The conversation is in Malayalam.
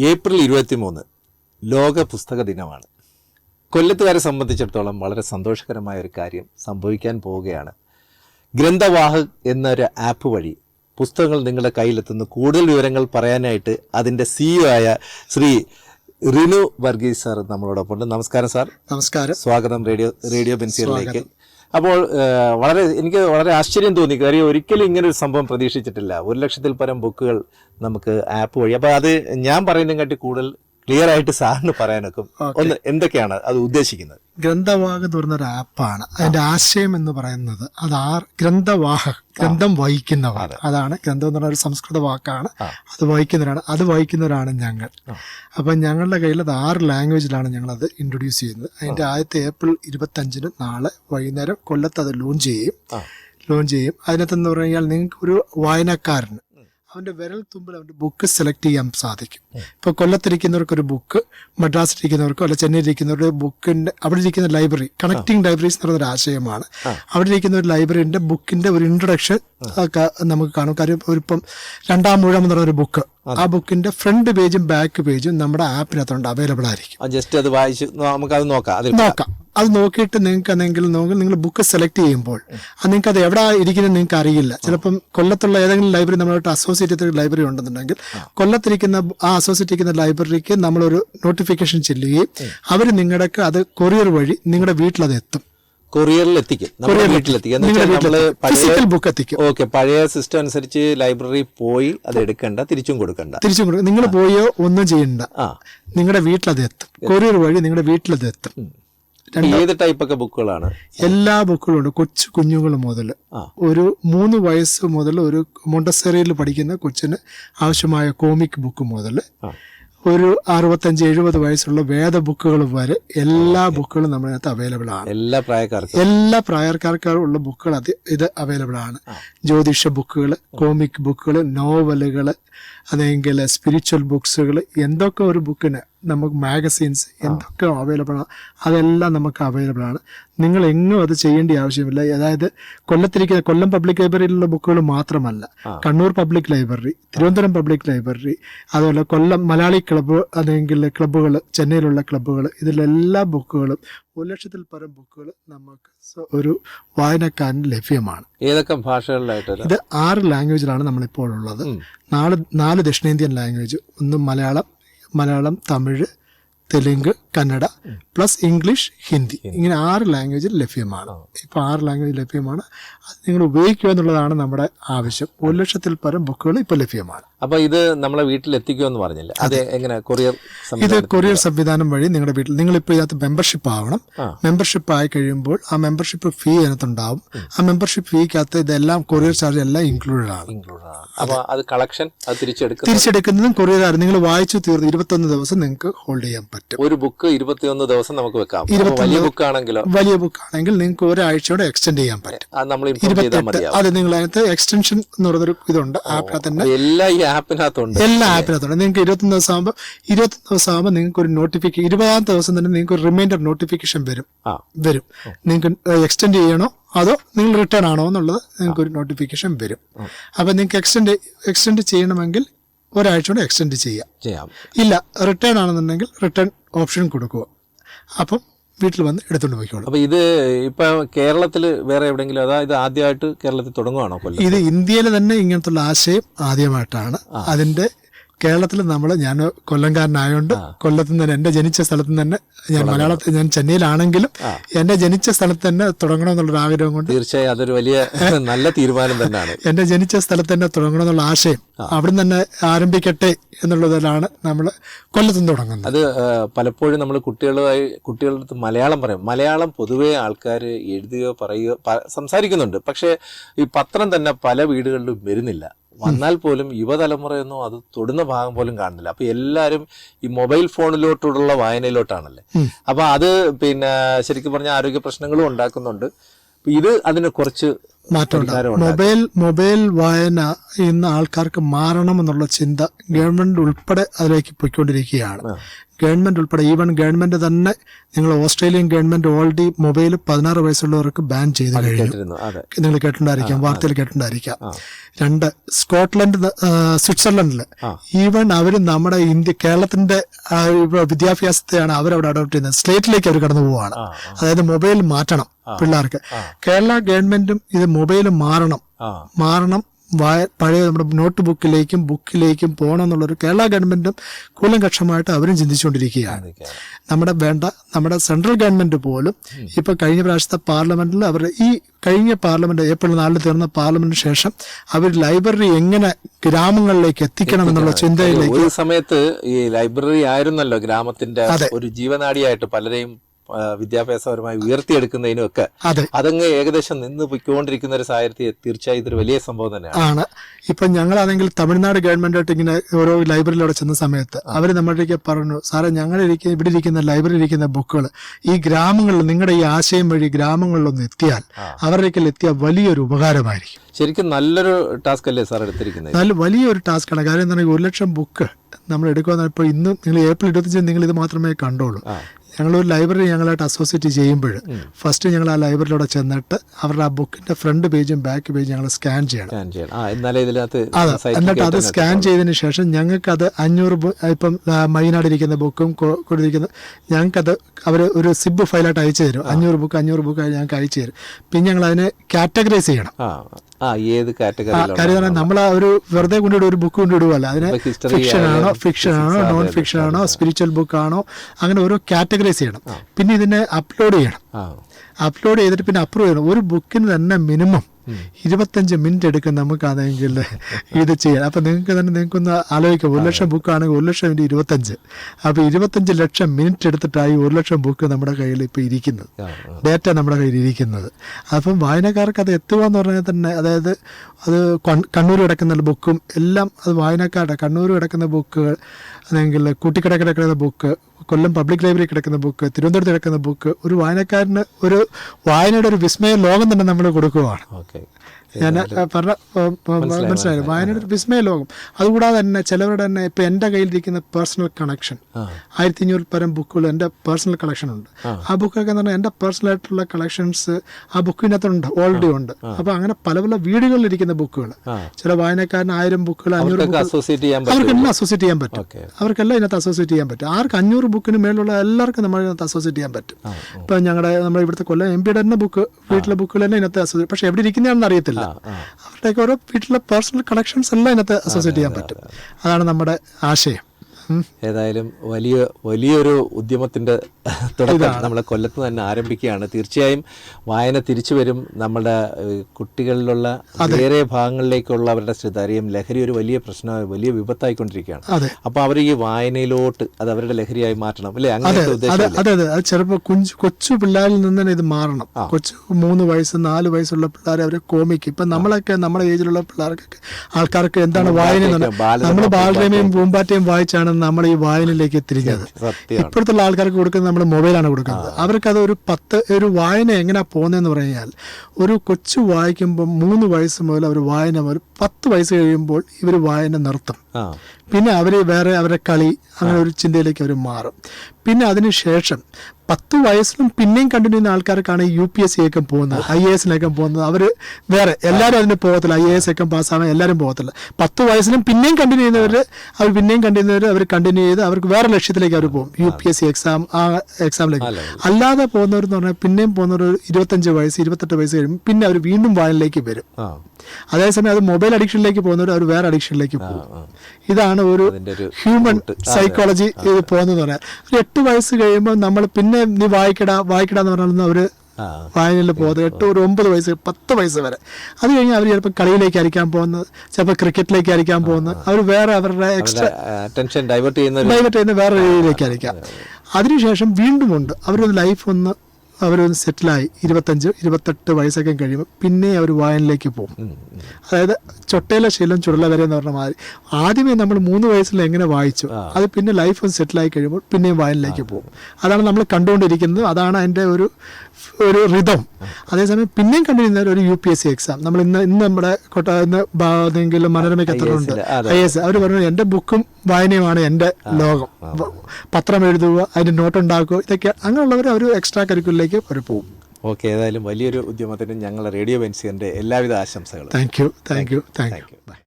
ഏപ്രിൽ ഇരുപത്തി മൂന്ന് ലോക പുസ്തക ദിനമാണ്. കൊല്ലത്തുകാരെ സംബന്ധിച്ചിടത്തോളം വളരെ സന്തോഷകരമായ ഒരു കാര്യം സംഭവിക്കാൻ പോവുകയാണ്. ഗ്രന്ഥവാഹ് എന്നൊരു ആപ്പ് വഴി പുസ്തകങ്ങൾ നിങ്ങളുടെ കയ്യിലെത്തുന്നു. കൂടുതൽ വിവരങ്ങൾ പറയാനായിട്ട് അതിന്റെ സിഇഒ ആയ ശ്രീ റിനു വർഗീസ് സാർ നമ്മളോടൊപ്പം ഉണ്ട് നമസ്കാരം സാർ. നമസ്കാരം. സ്വാഗതം റേഡിയോ റേഡിയോ ബെൻസിയറിലേക്ക് അപ്പോൾ വളരെ എനിക്ക് വളരെ ആശ്ചര്യം തോന്നി. കാര്യം ഒരിക്കലും ഇങ്ങനെ ഒരു സംഭവം പ്രതീക്ഷിച്ചിട്ടില്ല. ഒരു ലക്ഷത്തിൽ പരം ബുക്കുകൾ നമുക്ക് ആപ്പ് വഴി. അപ്പോൾ അത് ഞാൻ പറയുന്നതിനെക്കാട്ടി കൂടുതൽ ക്ലിയർ ആയിട്ട് സാറിന് പറയാനൊക്കെ ഒന്ന് എന്തൊക്കെയാണ് അത് ഉദ്ദേശിക്കുന്നത്? ഗ്രന്ഥവാഹ എന്ന് പറയുന്ന ഒരു ആപ്പാണ്. അതിന്റെ ആശയം എന്ന് പറയുന്നത് അത് ആർ ഗ്രന്ഥവാഹ ഗ്രന്ഥം വഹിക്കുന്നവർ. അതാണ് ഗ്രന്ഥം എന്ന് പറഞ്ഞ ഒരു സംസ്കൃത വാക്കാണ്. അത് വഹിക്കുന്നവരാണ്. അത് വഹിക്കുന്നവരാണ് ഞങ്ങൾ. അപ്പം ഞങ്ങളുടെ കയ്യിൽ അത് ആറ് ലാംഗ്വേജിലാണ് ഞങ്ങൾ അത് ഇൻട്രൊഡ്യൂസ് ചെയ്യുന്നത്. അതിന്റെ ആദ്യത്തെ ഏപ്രിൽ ഇരുപത്തഞ്ചിന് നാളെ വൈകുന്നേരം കൊല്ലത്ത് അത് ലോഞ്ച് ചെയ്യും. ലോഞ്ച് ചെയ്യും. അതിനകത്തെന്ന് പറഞ്ഞു കഴിഞ്ഞാൽ നിങ്ങൾക്ക് ഒരു വായനക്കാരന് അവന്റെ വിരൽ തുമ്പിൽ അവന്റെ ബുക്ക് സെലക്ട് ചെയ്യാൻ സാധിക്കും. ഇപ്പോൾ കൊല്ലത്തിരിക്കുന്നവർക്ക് ഒരു ബുക്ക് മദ്രാസിലിരിക്കുന്നവർക്കോ അല്ല ചെന്നൈയിലിരിക്കുന്നവരുടെ ബുക്കിന്റെ അവിടെ ഇരിക്കുന്ന ലൈബ്രറി കണക്ടിങ് ലൈബ്രറീസ് എന്ന് പറയുന്ന ഒരു ആശയമാണ് അവിടെ ഇരിക്കുന്ന ഒരു ലൈബ്രറിന്റെ ബുക്കിന്റെ ഒരു ഇൻട്രൊഡക്ഷൻ നമുക്ക് കാണും. കാര്യം ഒരു ഇപ്പം രണ്ടാം മൂഴം എന്ന് പറയുന്ന ഒരു ബുക്ക് ആ ബുക്കിന്റെ ഫ്രണ്ട് പേജും ബാക്ക് പേജും നമ്മുടെ ആപ്പിനകത്തുണ്ട് അവൈലബിൾ ആയിരിക്കും. ജസ്റ്റ് അത് വായിച്ച് നമുക്ക് അത് നോക്കാം നോക്കാം. അത് നോക്കിയിട്ട് നിങ്ങൾക്ക് എന്തെങ്കിലും നോക്കി നിങ്ങൾ ബുക്ക് സെലക്ട് ചെയ്യുമ്പോൾ അത് നിങ്ങൾക്ക് അത് എവിടെ ഇരിക്കുന്നത് നിങ്ങൾക്ക് അറിയില്ല. ചിലപ്പം കൊല്ലത്തുള്ള ഏതെങ്കിലും ലൈബ്രറി നമ്മളായിട്ട് അസോസിയേറ്റ് ചെയ്ത ലൈബ്രറി ഉണ്ടെന്നുണ്ടെങ്കിൽ കൊല്ലത്തിരിക്കുന്ന ആ അസോസിയേറ്റ് ചെയ്യുന്ന ലൈബ്രറിക്ക് നമ്മളൊരു നോട്ടിഫിക്കേഷൻ ചെല്ലുകയും അവർ നിങ്ങളുടെ അത് കൊറിയർ വഴി നിങ്ങളുടെ വീട്ടിലത് എത്തും. കൊറിയറിൽ എത്തിക്കും. നമ്മുടെ വീട്ടിലെത്തിക്കും ഫിസിക്കൽ ബുക്ക് എത്തിക്കും. ഓക്കെ പഴയ സിസ്റ്റം അനുസരിച്ച് ലൈബ്രറി പോയി അത് എടുക്കണ്ട തിരിച്ചും കൊടുക്കണ്ട. തിരിച്ചും കൊടുക്കും നിങ്ങൾ പോയോ ഒന്നും ചെയ്യണ്ട. ആ. നിങ്ങളുടെ വീട്ടിലത് എത്തും. കൊറിയർ വഴി നിങ്ങളുടെ വീട്ടിലത് എത്തും. ഏത് ടൈപ്പ് ഒക്കെ ബുക്കുകളാണ് എല്ലാ ബുക്കുകളും ഉണ്ട്. കൊച്ചു കുഞ്ഞുങ്ങൾ മുതൽ ഒരു മൂന്ന് വയസ്സ് മുതൽ ഒരു മൊണ്ടസറിയിൽ പഠിക്കുന്ന കൊച്ചിന് ആവശ്യമായ കോമിക് ബുക്ക് മുതൽ. ഒരു അറുപത്തഞ്ച് എഴുപത് വയസ്സുള്ള വേദ ബുക്കുകൾ വരെ എല്ലാ ബുക്കുകളും നമ്മുടെ അകത്ത് അവൈലബിൾ ആണ്. എല്ലാ പ്രായക്കാർക്കും. എല്ലാ പ്രായക്കാർക്കുള്ള ബുക്കുകൾ അത് ഇത് അവൈലബിൾ ആണ്. ജ്യോതിഷ ബുക്കുകൾ കോമിക് ബുക്കുകൾ നോവലുകൾ അല്ലെങ്കിൽ സ്പിരിച്വൽ ബുക്സുകൾ എന്തൊക്കെ ഒരു ബുക്കിന് നമുക്ക് മാഗസീൻസ് എന്തൊക്കെ അവൈലബിൾ ആണ് അതെല്ലാം നമുക്ക് അവൈലബിൾ ആണ്. നിങ്ങൾ എങ്ങും അത് ചെയ്യേണ്ട ആവശ്യമില്ല. അതായത് കൊല്ലത്തിരിക്കുന്ന കൊല്ലം പബ്ലിക് ലൈബ്രറിയിലുള്ള ബുക്കുകൾ മാത്രമല്ല. Kannur public library Thiruvananthapuram public library അതുപോലെ കൊല്ലം മലയാളി ക്ലബ്ബ് അല്ലെങ്കിൽ ക്ലബ്ബുകൾ ചെന്നൈയിലുള്ള ക്ലബ്ബുകൾ ഇതിലെല്ലാ ബുക്കുകളും ഒരു ലക്ഷത്തിൽ പരം ബുക്കുകൾ നമുക്ക് ഒരു വായനക്കാരന് ലഭ്യമാണ്. ഏതൊക്കെ ഭാഷകളിലായിട്ട് ഇത് ആറ് ലാംഗ്വേജിലാണ് നമ്മളിപ്പോൾ ഉള്ളത് നാല് നാല് ദക്ഷിണേന്ത്യൻ ലാംഗ്വേജ്. ഒന്ന് മലയാളം മലയാളം തമിഴ് തെലുങ്ക് കന്നഡ പ്ലസ് ഇംഗ്ലീഷ് ഹിന്ദി. ഇങ്ങനെ ആറ് ലാംഗ്വേജിൽ ലഭ്യമാണ്. ഇപ്പൊ ആറ് ലാംഗ്വേജ് ലഭ്യമാണ്. അത് നിങ്ങൾ ഉപയോഗിക്കുക എന്നുള്ളതാണ് നമ്മുടെ ആവശ്യം. ഒരു ലക്ഷത്തിൽ പരം ബുക്കുകൾ ഇപ്പൊ ലഭ്യമാണ്. അപ്പൊ ഇത് നമ്മളെ വീട്ടിൽ എത്തിക്കുമെന്ന് പറഞ്ഞില്ല? അത് എങ്ങനെ കൊറിയർ ഇത് കൊറിയർ സംവിധാനം വഴി നിങ്ങളുടെ വീട്ടിൽ നിങ്ങൾ ഇപ്പോൾ ഇതിനകത്ത് മെമ്പർഷിപ്പ് ആവണം. മെമ്പർഷിപ്പ് ആയി കഴിയുമ്പോൾ ആ മെമ്പർഷിപ്പ് ഫീ അതിനകത്തുണ്ടാവും. ആ മെമ്പർഷിപ്പ് ഫീക്കകത്ത് ഇതെല്ലാം കൊറിയർ ചാർജ് എല്ലാം ഇൻക്ലൂഡഡ് ആണ്. അപ്പൊ അത് കളക്ഷൻ അത് തിരിച്ചെടുക്കും തിരിച്ചെടുക്കുന്നതും കൊറിയർ നിങ്ങൾ വായിച്ചു തീർന്ന് ഇരുപത്തൊന്ന് ദിവസം നിങ്ങൾക്ക് ഹോൾഡ് ചെയ്യാൻ പറ്റും. ഒരു ബുക്ക് ഇരുപത്തിയൊന്ന് ദിവസം നമുക്ക് വെക്കാം. വലിയ ബുക്ക് ആണെങ്കിലോ? വലിയ ബുക്ക് ആണെങ്കിൽ നിങ്ങൾക്ക് ഒരാഴ്ചയോടെ എക്സ്റ്റെൻഡ് ചെയ്യാൻ പറ്റും. അത് നിങ്ങൾ അതിനകത്ത് എക്സ്റ്റൻഷൻ എന്ന് പറയുന്നൊരു ഇതുണ്ട്. ആപ്പിനകത്ത് തന്നെ എല്ലാ ആപ്പിനകത്തുണ്ട്. എല്ലാ ആപ്പിനകത്തുണ്ട്. നിങ്ങൾക്ക് ഇരുപത്തൊന്ന് ദിവസം ആകുമ്പോൾ ഇരുപത്തൊന്ന് ദിവസം ആകുമ്പോൾ നിങ്ങൾക്ക് ഒരു നോട്ടിഫിക്കേഷൻ ഇരുപതാം ദിവസം തന്നെ നിങ്ങൾക്ക് ഒരു റിമൈൻഡർ നോട്ടിഫിക്കേഷൻ വരും. വരും. നിങ്ങൾക്ക് എക്സ്റ്റെൻഡ് ചെയ്യണോ? അതോ നിങ്ങൾ റിട്ടേൺ ആണോ എന്നുള്ളത് നിങ്ങൾക്ക് ഒരു നോട്ടിഫിക്കേഷൻ വരും അപ്പം നിങ്ങൾക്ക് എക്സ്റ്റെൻഡ് എക്സ്റ്റെൻഡ് ചെയ്യണമെങ്കിൽ ഒരാഴ്ച കൊണ്ട് എക്സ്റ്റെൻഡ് ചെയ്യാം. ഇല്ല റിട്ടേൺ ആണെന്നുണ്ടെങ്കിൽ റിട്ടേൺ ഓപ്ഷൻ കൊടുക്കുക. അപ്പം വീട്ടിൽ വന്ന് എടുത്തുകൊണ്ട് പോയിക്കോളും. അപ്പോൾ ഇത് ഇപ്പം കേരളത്തിൽ വേറെ എവിടെയെങ്കിലും അതാ ഇത് ആദ്യമായിട്ട് കേരളത്തിൽ തുടങ്ങുകയാണോ ഇത് ഇന്ത്യയിൽ തന്നെ ഇങ്ങനത്തുള്ള ആശയം ആദ്യമായിട്ടാണ്. അതിന്റെ കേരളത്തിൽ നമ്മൾ ഞാൻ കൊല്ലംകാരനായോണ്ട് കൊല്ലത്തു നിന്ന് തന്നെ എന്റെ ജനിച്ച സ്ഥലത്ത് തന്നെ ഞാൻ മലയാളത്തിൽ ഞാൻ ചെന്നൈയിലാണെങ്കിലും എന്റെ ജനിച്ച സ്ഥലത്ത് തന്നെ തുടങ്ങണമെന്നുള്ളൊരു ആഗ്രഹം കൊണ്ട് തീർച്ചയായും അതൊരു വലിയ നല്ല തീരുമാനം തന്നെയാണ്. എന്റെ ജനിച്ച സ്ഥലത്ത് തന്നെ തുടങ്ങണമെന്നുള്ള ആശയം അവിടെ തന്നെ ആരംഭിക്കട്ടെ എന്നുള്ളതിലാണ് നമ്മൾ കൊല്ലത്തുനിന്ന് തുടങ്ങുന്നത്. അത് പലപ്പോഴും നമ്മൾ കുട്ടികളുമായി കുട്ടികളുടെ അടുത്ത് മലയാളം പറയും. മലയാളം പൊതുവേ ആൾക്കാർ എഴുതുകയോ പറയുകയോ സംസാരിക്കുന്നുണ്ട്. പക്ഷേ ഈ പത്രം തന്നെ പല വീടുകളിലും വരുന്നില്ല. വന്നാൽ പോലും യുവതലമുറയൊന്നും അത് തൊടുന്ന ഭാഗം പോലും കാണുന്നില്ല. അപ്പൊ എല്ലാവരും ഈ മൊബൈൽ ഫോണിലോട്ടുള്ള വായനയിലോട്ടാണല്ലേ? അപ്പൊ അത് പിന്നെ ശരിക്കും പറഞ്ഞ ആരോഗ്യ പ്രശ്നങ്ങളും ഉണ്ടാക്കുന്നുണ്ട്. ഇത് അതിന് കുറച്ച് മാറ്റമുണ്ട്. മൊബൈൽ മൊബൈൽ വായന ഇന്ന് ആൾക്കാർക്ക് മാറണം എന്നുള്ള ചിന്ത ഗവൺമെന്റ് ഉൾപ്പെടെ അതിലേക്ക് പോയിക്കൊണ്ടിരിക്കുകയാണ്. ഗവൺമെന്റ് ഉൾപ്പെടെ ഈവൻ ഗവൺമെന്റ് തന്നെ നിങ്ങൾ ഓസ്ട്രേലിയൻ ഗവൺമെന്റ് ഓൾറെഡി മൊബൈൽ പതിനാറ് വയസ്സുള്ളവർക്ക് ബാൻ ചെയ്ത് കഴിഞ്ഞു. നിങ്ങൾ കേട്ടിട്ടുണ്ടായിരിക്കാം വാർത്തയിൽ കേട്ടിട്ടുണ്ടായിരിക്കാം. രണ്ട് സ്കോട്ട്ലൻഡ് സ്വിറ്റ്സർലൻഡിൽ ഈവൺ ഈവൻ അവർ നമ്മുടെ ഇന്ത്യ കേരളത്തിന്റെ വിദ്യാഭ്യാസത്തെയാണ് അവരവിടെ അഡോപ്റ്റ് ചെയ്യുന്നത്. സ്റ്റേറ്റിലേക്ക് അവർ കടന്നു പോവാണ്. അതായത് മൊബൈൽ മാറ്റണം പിള്ളേർക്ക്. കേരള ഗവൺമെന്റും ഇത് മൊബൈൽ മാറണം. മാറണം പഴയ നമ്മുടെ നോട്ട് ബുക്കിലേക്കും ബുക്കിലേക്കും പോകണം എന്നുള്ളൊരു കേരള ഗവൺമെന്റും കൂലങ്കക്ഷമായിട്ട് അവരും ചിന്തിച്ചുകൊണ്ടിരിക്കുകയാണ്. നമ്മുടെ വേണ്ട നമ്മുടെ സെൻട്രൽ ഗവൺമെന്റ് പോലും ഇപ്പൊ കഴിഞ്ഞ പ്രാവശ്യത്തെ പാർലമെന്റിൽ അവരുടെ ഈ കഴിഞ്ഞ പാർലമെന്റ് ഏപ്രിൽ നാലിന് തീർന്ന പാർലമെന്റിന് ശേഷം അവർ ലൈബ്രറി എങ്ങനെ ഗ്രാമങ്ങളിലേക്ക് എത്തിക്കണം എന്നുള്ള ചിന്തയിലേക്ക് ഒരു സമയത്ത് ഈ ലൈബ്രറി ആയിരുന്നല്ലോ ഗ്രാമത്തിന്റെ ഒരു ജീവനാടിയായിട്ട് പലരെയും വിദ്യാഭ്യാസപരമായി ഉയർത്തിയെടുക്കുന്നതിനും ഒക്കെ അതെ. അതങ്ങ് ഏകദേശം നിന്ന് പൊയ്ക്കൊണ്ടിരിക്കുന്ന ഒരു സാഹചര്യത്തിൽ തീർച്ചയായും ഇതൊരു വലിയ സംഭവം തന്നെയാണ്. ആണ്. ഇപ്പൊ ഞങ്ങളാണെങ്കിൽ തമിഴ്നാട് ഗവൺമെന്റായിട്ട് ഇങ്ങനെ ഓരോ ലൈബ്രറിയിലൂടെ ചെന്ന സമയത്ത് അവർ നമ്മളിലേക്ക് പറഞ്ഞു സാറേ ഞങ്ങൾ ഇരിക്കുന്ന ഇവിടെ ഇരിക്കുന്ന ലൈബ്രറി ഇരിക്കുന്ന ബുക്കുകൾ ഈ ഗ്രാമങ്ങളിൽ നിങ്ങളുടെ ഈ ആശയം വഴി ഗ്രാമങ്ങളിലൊന്ന് എത്തിയാൽ അവരിലേക്ക് എത്തിയാൽ വലിയൊരു ഉപകാരമായിരിക്കും. ശരിക്കും നല്ലൊരു ടാസ്ക് അല്ലേ സാർ എടുത്തിരിക്കുന്നത്? നല്ല വലിയൊരു ടാസ്ക്കാണ്. കാര്യം എന്താണെങ്കിൽ ഒരു ലക്ഷം ബുക്ക് നമ്മൾ എടുക്കുക ഇപ്പോൾ ഇന്ന് നിങ്ങൾ ഏപ്രിൽ ഇരുപത്തഞ്ച് നിങ്ങൾ ഇത് മാത്രമേ കണ്ടുള്ളൂ. ഞങ്ങളൊരു ലൈബ്രറി ഞങ്ങളായിട്ട് അസോസിയേറ്റ് ചെയ്യുമ്പോൾ ഫസ്റ്റ് ഞങ്ങൾ ആ ലൈബ്രറിയിലൂടെ ചെന്നിട്ട് അവരുടെ ആ ബുക്കിന്റെ ഫ്രണ്ട് പേജും ബാക്ക് പേജും ഞങ്ങൾ സ്കാൻ ചെയ്യണം. അതെ എന്നിട്ട് അത് സ്കാൻ ചെയ്തതിന് ശേഷം ഞങ്ങൾക്ക് അത് അഞ്ഞൂറ് ഇപ്പം മൈനാടിരിക്കുന്ന ബുക്കും കൊടുത്തിരിക്കുന്ന ഞങ്ങൾക്കത് അവർ ഒരു സിബ് ഫയലായിട്ട് അയച്ചു തരും. അഞ്ഞൂറ് ബുക്ക് അഞ്ഞൂറ് ബുക്ക് ഞങ്ങൾക്ക് അയച്ചു തരും. പിന്നെ ഞങ്ങൾ അതിനെ കാറ്റഗറൈസ് ചെയ്യണം. ഏത് നമ്മൾ ഒരു വെറുതെ കൊണ്ടിട്ട് ഒരു ബുക്ക് കൊണ്ടിടുവല്ല അതിനെ ഫിക്ഷൻ ആണോ ഫിക്ഷൻ ആണോ നോൺ ഫിക്ഷൻ ആണോ സ്പിരിച്വൽ ബുക്ക് ആണോ അങ്ങനെ ഓരോ കാറ്റഗറൈസ് ചെയ്യണം. പിന്നെ ഇതിനെ അപ്ലോഡ് ചെയ്യണം. അപ്ലോഡ് ചെയ്തിട്ട് പിന്നെ അപ്രൂവ് ചെയ്യണം. ഒരു ബുക്കിന് തന്നെ മിനിമം ഇരുപത്തഞ്ച് മിനിറ്റ് എടുക്കും നമുക്കാണെങ്കിൽ ഇത് ചെയ്യാൻ. അപ്പം നിങ്ങൾക്ക് തന്നെ നിങ്ങൾക്കൊന്ന് ആലോചിക്കാം. ഒരു ലക്ഷം ബുക്ക് ആണെങ്കിൽ ഒരു ലക്ഷം ഇതിന്റെ ഇരുപത്തഞ്ച്. അപ്പോൾ ഇരുപത്തഞ്ച് ലക്ഷം മിനിറ്റ് എടുത്തിട്ടായി ഒരു ലക്ഷം ബുക്ക് നമ്മുടെ കയ്യിൽ ഇപ്പോൾ ഇരിക്കുന്നത്. ഡേറ്റ നമ്മുടെ കയ്യിൽ ഇരിക്കുന്നത്. അപ്പം വായനക്കാർക്ക് അത് എത്തുക എന്ന് പറഞ്ഞാൽ തന്നെ അതായത് അത് കണ്ണൂർ കിടക്കുന്ന ബുക്കും എല്ലാം അത് വായനക്കാരുടെ കണ്ണൂർ കിടക്കുന്ന ബുക്കുകൾ അല്ലെങ്കിൽ കൂട്ടിക്കട കിടക്കുന്ന ബുക്ക് കൊല്ലം പബ്ലിക് ലൈബ്രറി കിടക്കുന്ന ബുക്ക് തിരുവനന്തപുരത്ത് കിടക്കുന്ന ബുക്ക് ഒരു വായനക്കാരന് ഒരു വായനയുടെ ഒരു വിസ്മയ ലോകം തന്നെ നമ്മൾ കൊടുക്കുകയാണ്. ഞാൻ പറഞ്ഞ മനസ്സിലായി വായനയുടെ ഒരു വിസ്മയ ലോകം. അതുകൂടാതെ തന്നെ ചിലവരുടെ തന്നെ ഇപ്പൊ എന്റെ കയ്യിലിരിക്കുന്ന പേഴ്സണൽ കണക്ഷൻ. ആയിരത്തി അഞ്ഞൂറ് പരം ബുക്കുകൾ എന്റെ പേഴ്സണൽ കളക്ഷൻ ഉണ്ട്. ആ. ബുക്കൊക്കെ എന്ന് പറഞ്ഞാൽ എന്റെ പേഴ്സണൽ ആയിട്ടുള്ള കളക്ഷൻസ് ആ ബുക്കിനകത്തുണ്ട് ഓൾറെഡി ഉണ്ട്. അപ്പൊ അങ്ങനെ പല പല വീടുകളിലിരിക്കുന്ന ബുക്കുകൾ. ചില വായനക്കാരൻ ആയിരം ബുക്കുകൾ അഞ്ഞൂറ് ബുക്കുകൾ. അസോസിയേറ്റ് ചെയ്യാൻ പറ്റും. അവർക്കെല്ലാം ഇതിനകത്ത് അസോസിയേറ്റ് ചെയ്യാൻ പറ്റും. ആർക്ക് അഞ്ഞൂറ് ബുക്കിന് മേലുള്ള എല്ലാവർക്കും നമ്മൾ ഇതിനകത്ത് അസോസിയേറ്റ് ചെയ്യാൻ പറ്റും. ഇപ്പൊ ഞങ്ങളുടെ നമ്മുടെ ഇവിടുത്തെ കൊല്ലം എം പിയുടെ തന്നെ ബുക്ക് വീട്ടിലെ ബുക്കുകൾ തന്നെ ഇതിനകത്ത് അസോസിയേറ്റ് പക്ഷേ എവിടെ ഇരിക്കുന്നതാണെന്ന് അറിയത്തില്ല. അവരുടെയൊക്കെ ഓരോ വീട്ടിലെ പേഴ്സണൽ കളക്ഷൻസ് എല്ലാം ഇതിനകത്ത് അസോസിയേറ്റ് ചെയ്യാൻ പറ്റും. അതാണ് നമ്മുടെ ആശയം. ഏതായാലും വലിയ വലിയൊരു ഉദ്യമത്തിന്റെ തുടക്കം നമ്മളെ കൊല്ലത്ത് തന്നെ ആരംഭിക്കുകയാണ്. തീർച്ചയായും വായന തിരിച്ചു വരും. നമ്മുടെ കുട്ടികളിലുള്ള വേറെ ഭാഗങ്ങളിലേക്കുള്ള അവരുടെ ശ്രദ്ധയും ലഹരി ഒരു വലിയ പ്രശ്നമായി വലിയ വിപത്തായിക്കൊണ്ടിരിക്കുകയാണ്. അപ്പോൾ അപ്പൊ അവർ ഈ വായനയിലോട്ട് അത് അവരുടെ ലഹരിയായി മാറ്റണം അല്ലേ? അങ്ങനത്തെ ഉദ്ദേശം അതെ അതെ അത് ചിലപ്പോൾ കുഞ്ചു കൊച്ചു പിള്ളേരിൽ നിന്ന് തന്നെ ഇത് മാറണം. കൊച്ചു മൂന്ന് വയസ്സ് നാല് വയസ്സുള്ള പിള്ളേരെ അവരെ കോമിക്ക്. ഇപ്പൊ നമ്മളൊക്കെ നമ്മുടെ ഏജിലുള്ള പിള്ളേർക്കൊക്കെ ആൾക്കാർക്ക് എന്താണ് വായന നമ്മൾ ബാലരമയും പൂമ്പാറ്റയും വായിച്ചാണ് നമ്മൾ ഈ വായനയിലേക്ക് എത്തിരിക്കുന്നത് ഇപ്പോഴത്തെ ഇപ്പോഴത്തുള്ള ആൾക്കാർക്ക് കൊടുക്കുന്നത് നമ്മൾ മൊബൈലാണ് കൊടുക്കുന്നത്. അവർക്കത് ഒരു പത്ത് ഒരു വായന എങ്ങനെ പോകുന്നതെന്ന് പറഞ്ഞാൽ ഒരു കൊച്ചു വായിക്കുമ്പോൾ മൂന്ന് വയസ്സ് മുതൽ അവർ വായന ഒരു പത്ത് വയസ്സ് കഴിയുമ്പോൾ ഇവർ വായന നിർത്തും. പിന്നെ അവർ വേറെ അവരുടെ കളി അങ്ങനെ ഒരു ചിന്തയിലേക്ക് അവർ മാറും. പിന്നെ അതിനുശേഷം പത്ത് വയസ്സിലും പിന്നെയും കണ്ടിന്യൂ ചെയ്യുന്ന ആൾക്കാർക്കാണ് യു പി എസ് സി ഒക്കെ പോകുന്നത് ഐ എ എസിനൊക്കെ പോകുന്നത്. അവർ വേറെ എല്ലാവരും അതിന് പോകത്തില്ല ഐ എ എസ് ഒക്കെ പാസ്സാവാൻ എല്ലാവരും പോകത്തില്ല. പത്ത് വയസ്സിലും പിന്നെയും കണ്ടിന്യൂ ചെയ്യുന്നവർ അവർ പിന്നെയും കണ്ടിന്യൂ ചെയ്യുന്നവർ അവർ കണ്ടിന്യൂ ചെയ്ത് അവർക്ക് വേറെ ലക്ഷ്യത്തിലേക്ക് അവർ പോകും U P S C exam ആ എക്സാമിലേക്ക് അല്ലാതെ പോകുന്നവർ എന്ന് പറഞ്ഞാൽ പിന്നെയും പോകുന്നവർ ഇരുപത്തഞ്ച് വയസ്സ് ഇരുപത്തെട്ട് വയസ്സ് കഴിയുമ്പോൾ പിന്നെ അവർ വീണ്ടും വായനയിലേക്ക് വരും. അതേസമയം അത് മൊബൈൽ അഡിക്ഷനിലേക്ക് പോകുന്നവർ അവർ വേറെ അഡിക്ഷനിലേക്ക് പോകും. ഇതാണ് ഒരു ഹ്യൂമൻ സൈക്കോളജി ഇത് പോകുന്നതെന്ന് പറയാം ഒരു എട്ട് വയസ്സ് കഴിയുമ്പോൾ നമ്മൾ പിന്നെ നീ വായിക്കടാ വായിക്കടാ എന്ന് പറഞ്ഞാൽ അവർ വായനയിൽ പോകുന്നത്. എട്ട് ഒരു ഒമ്പത് വയസ്സ് പത്ത് വയസ്സ് വരെ. അത് കഴിഞ്ഞ് അവർ ചിലപ്പോൾ കളിയിലേക്ക് ആയിരിക്കാൻ പോകുന്നത് ചിലപ്പോൾ ക്രിക്കറ്റിലേക്ക് ആയിരിക്കാൻ പോകുന്നത് അവർ വേറെ അവരുടെ എക്സ്ട്രാ ഡൈവേർട്ട് ചെയ്യുന്ന ഡൈവേർട്ട് ചെയ്യുന്ന വേറെ രീതിയിലേക്ക് ആയിരിക്കാം അതിനുശേഷം വീണ്ടും ഉണ്ട്. അവരുടെ ലൈഫ് ഒന്ന് അവരൊന്ന് സെറ്റിലായി. ഇരുപത്തഞ്ച് ഇരുപത്തെട്ട് വയസ്സൊക്കെ കഴിയുമ്പോൾ പിന്നെ അവർ വായനയിലേക്ക് പോകും. അതായത് ചൊട്ടയിലെ ശീലം ചുടല വരെ എന്ന് പറഞ്ഞ മാതിരി. ആദ്യമേ നമ്മൾ മൂന്ന് വയസ്സിൽ എങ്ങനെ വായിച്ചു അത് പിന്നെ ലൈഫ് ഒന്ന് സെറ്റിലായി കഴിയുമ്പോൾ പിന്നെയും വായനയിലേക്ക് പോകും. അതാണ് നമ്മൾ കണ്ടുകൊണ്ടിരിക്കുന്നത്. അതാണ് അതിന്റെ ഒരു ഒരു റിതം അതേസമയം പിന്നെയും കണ്ടിരുന്ന ഒരു U P S C exam നമ്മൾ ഇന്ന് ഇന്ന് നമ്മുടെ കൊട്ട ഇന്ന് എന്തെങ്കിലും മനോരമയ്ക്ക് എത്ര ഉണ്ട്. ഐ എസ് അവർ പറഞ്ഞു എന്റെ ബുക്കും വായനയുമാണ് എന്റെ ലോകം. പത്രം എഴുതുക അതിന്റെ നോട്ട് ഉണ്ടാക്കുക ഇതൊക്കെ അങ്ങനെയുള്ളവർ അവർ എക്സ്ട്രാ കരിക്കുലിലേക്ക് അവർ പോകും. ഓക്കെ ഏതായാലും വലിയൊരു ഉദ്യമത്തിന് ഞങ്ങളുടെ റേഡിയോ ബെൻസിന്റെ എല്ലാവിധ ആശംസകളും. Thank you thank you thank you thank you